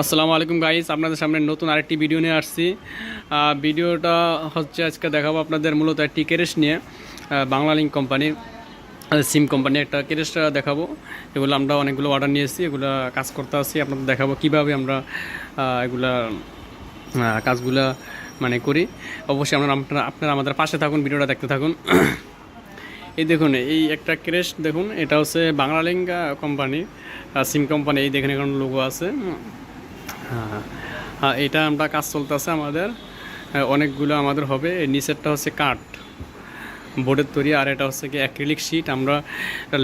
আসসালামু আলাইকুম গাইস আপনাদের সামনে নতুন আরেকটি ভিডিও নিয়ে আসছি। ভিডিওটা হচ্ছে আজকে দেখাবো আপনাদের মূলত একটি কেরেস নিয়ে আহ, বাংলা লিঙ্ক কোম্পানির সিম কোম্পানি একটা কেরেসটা দেখাবো। এগুলো আমরা অনেকগুলো অর্ডার নিয়ে এসেছি এগুলো কাজ করতে আসছি আপনাদের দেখাবো কীভাবে আমরা এগুলা কাজগুলা মানে করি। অবশ্যই আমরা আপনারা আপনারা আমাদের পাশে থাকুন ভিডিওটা দেখতে থাকুন। এই দেখুন এই একটা ক্রেশ দেখুন এটা হচ্ছে বাংলালিঙ্ক কোম্পানি সিম কোম্পানি এই দেখেন এখন লোগো আছে। হ্যাঁ হ্যাঁ। এটা আমরা কাজ চলতেছে আমাদের। হ্যাঁ, অনেকগুলো আমাদের হবে। নিচেরটা হচ্ছে কাঠ। বোর্ডের তৈরি। আর এটা হচ্ছে কি অ্যাক্রিলিক শিট আমরা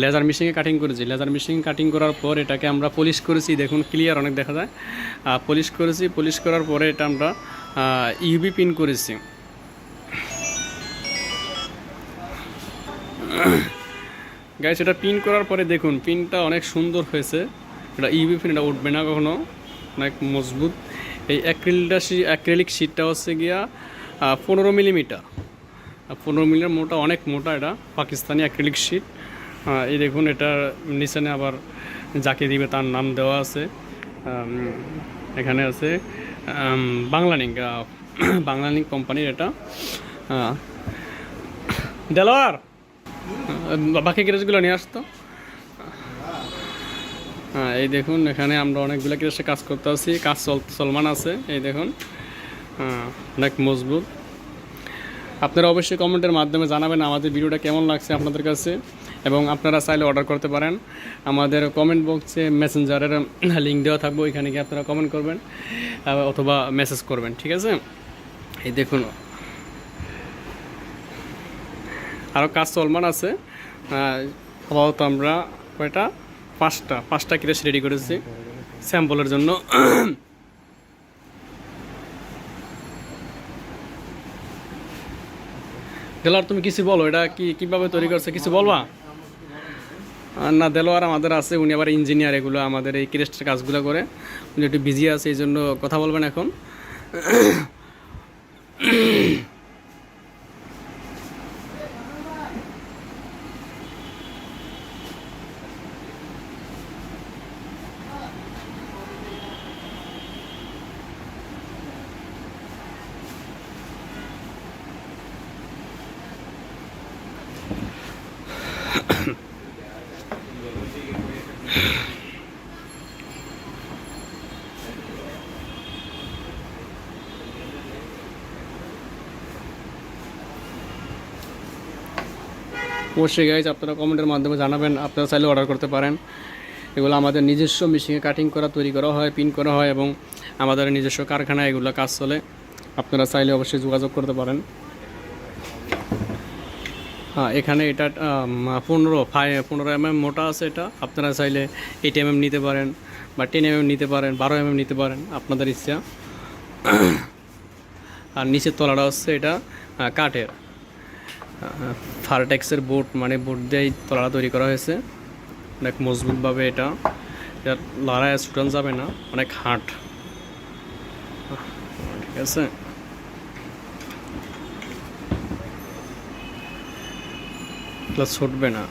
লেজার মেশিনে কাটিং করেছি। লেজার মেশিন কাটিং করার পর এটাকে আমরা পলিশ করেছি। দেখুন ক্লিয়ার অনেক দেখা যায়। পলিশ করেছি। পলিশ করার পরে এটা আমরা ইউবি পিন করেছি। গাইস এটা পিন করার পরে দেখুন পিনটা অনেক সুন্দর হয়েছে। এটা ইউবি পিন এটা উঠবে না কখনো। অনেক মজবুত। এই অ্যাক্রিলটা অ্যাক্রিলিক শিটটা হচ্ছে গিয়া পনেরো মিলিমিটার। পনেরো মিলিমিটার মোটা, অনেক মোটা এটা, পাকিস্তানি অ্যাক্রিলিক শিট। এই দেখুন এটা নিচে আবার যাকে দিবে তার নাম দেওয়া আছে। এখানে আছে বাংলালিঙ্ক বাংলালিঙ্ক কোম্পানির এটা। দেলোয়ার! বাকি গ্যারেজগুলো নিয়ে আসতো। হ্যাঁ এই দেখুন, এখানে আমরা অনেকগুলো ক্রেসে কাজ করতে আছি। কাজ চল, চলমান আছে, এই দেখুন। হ্যাঁ অনেক মজবুত। আপনারা অবশ্যই কমেন্টের মাধ্যমে জানাবেন আমাদের ভিডিওটা কেমন লাগছে আপনাদের কাছে, এবং আপনারা চাইলে অর্ডার করতে পারেন। আমাদের কমেন্ট বক্সে মেসেঞ্জারের লিঙ্ক দেওয়া থাকবে, ওইখানে গিয়ে আপনারা কমেন্ট করবেন অথবা মেসেজ করবেন, ঠিক আছে? এই দেখুন। আরও কাজ চলমান আছে। আপাতত আমরা কয়টা? পাঁচটা পাঁচটা ক্রেশ রেডি করেছি? স্যাম্পলের জন্য। দেলোয়ার, তুমি কিছু বলো, এটা কি, কীভাবে তৈরি করছে, কিছু বলবা? না, দেলোয়ার আমাদের আছে, উনি আবার ইঞ্জিনিয়ার এগুলো আমাদের এই ক্রেস্টের কাজগুলো করে। উনি একটু বিজি আছে, এই জন্য কথা বলবেন এখন। অবশ্যই গাইজ আপনারা কমেন্টের মাধ্যমে জানাবেন, আপনারা চাইলে অর্ডার করতে পারেন। এগুলো আমাদের নিজস্ব মেশিনে কাটিং করা, তৈরি করা হয় পিন করা হয় এবং আমাদের নিজস্ব কারখানায় এগুলো কাজ চলে। আপনারা চাইলে অবশ্যই যোগাযোগ করতে পারেন। এখানে এটা পনেরো ফাই পনেরো এম এম মোটা আছে এটা। আপনারা চাইলে এইট এম এম নিতে পারেন বা টেন এম এম নিতে পারেন, বারো এম এম নিতে পারেন, আপনাদের ইচ্ছা। আর নিচের তলাটা হচ্ছে এটা কাঠের। ফারটেক্সের বোর্ড মানে বোর্ড দিয়েই তলাটা তৈরি করা হয়েছে। অনেক মজবুতভাবে এটা। এটা লড়াই ছুটান যাবে না, অনেক হার্ড। ঠিক আছে? ছুটবে না।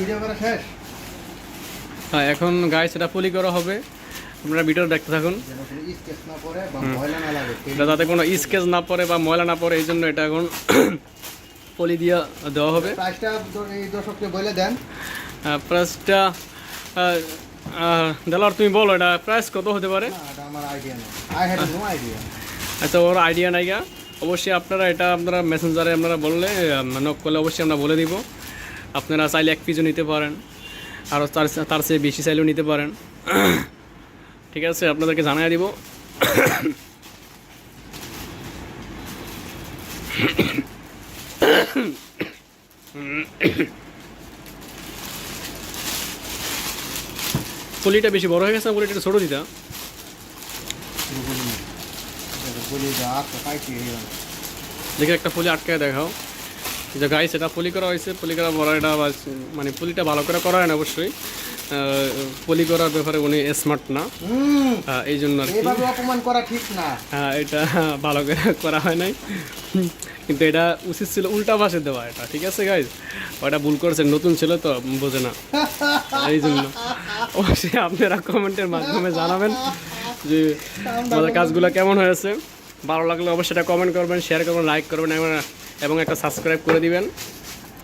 ভিডিও করা শেষ? হ্যাঁ এখন গায়ে সেটা পলি করা হবে। আপনারা ভিডিও দেখতে থাকুন। যাতে কোনো স্কেচ না পড়ে বা ময়লা না পড়ে এই জন্য এটা এখন পলি দিয়ে দেওয়া হবে। প্রাইসটা এই দর্শককে বলে দেন। প্রাইসটা দেলার তুমি বলো এটা প্রাইস কত হতে পারে? আচ্ছা ওর আইডিয়া নাই গা। অবশ্যই আপনারা এটা আপনারা মেসেঞ্জারে আপনারা বললে নক করলে অবশ্যই আমরা বলে দিব। আপনারা চাইলে এক পিসও নিতে পারেন। আরও তার তার চেয়ে বেশি চাইলেও নিতে পারেন। ঠিক আছে আপনাদেরকে জানাই দিব। পলিটা বেশি বড় হয়ে গেছে না পলিটা ছোটো দিতা। দেখে একটা পলি আটকায় দেখাও। যে গাইস এটা পলি করা হয়েছে। পলি করা বড় এটা মানে পলিটা ভালো করে করা হয় না অবশ্যই। পলি করার ব্যাপারে উনি স্মার্ট না। এই জন্য আর কি। অপমান করা ঠিক না। হ্যাঁ এটা ভালো করে করা হয় নাই। কিন্তু এটা উচিত ছিল উল্টা পাশে দেওয়া এটা ঠিক আছে গাইজ ওটা ভুল করেছে নতুন ছিল তো বোঝে না। এই জন্য। অবশ্যই আপনারা কমেন্টের মাধ্যমে জানাবেন যে আমাদের কাজগুলো কেমন হয়েছে। ভালো লাগলে অবশ্যই এটা কমেন্ট করবেন শেয়ার করবেন লাইক করবেন এবং একটা সাবস্ক্রাইব করে দিবেন।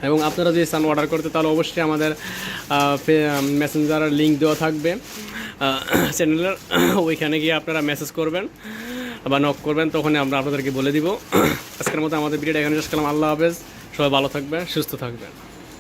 এবং আপনারা যদি চান অর্ডার করতে তাহলে অবশ্যই আমাদের মেসেঞ্জারের লিঙ্ক দেওয়া থাকবে। চ্যানেলের ওইখানে গিয়ে আপনারা মেসেজ করবেন বা নক করবেন তখন আমরা আপনাদেরকে বলে দিব। আজকের মতো আমাদের ভিডিওটা এখানে শেষ করলাম। আল্লাহ হাফেজ। সবাই ভালো থাকবেন, সুস্থ থাকবেন।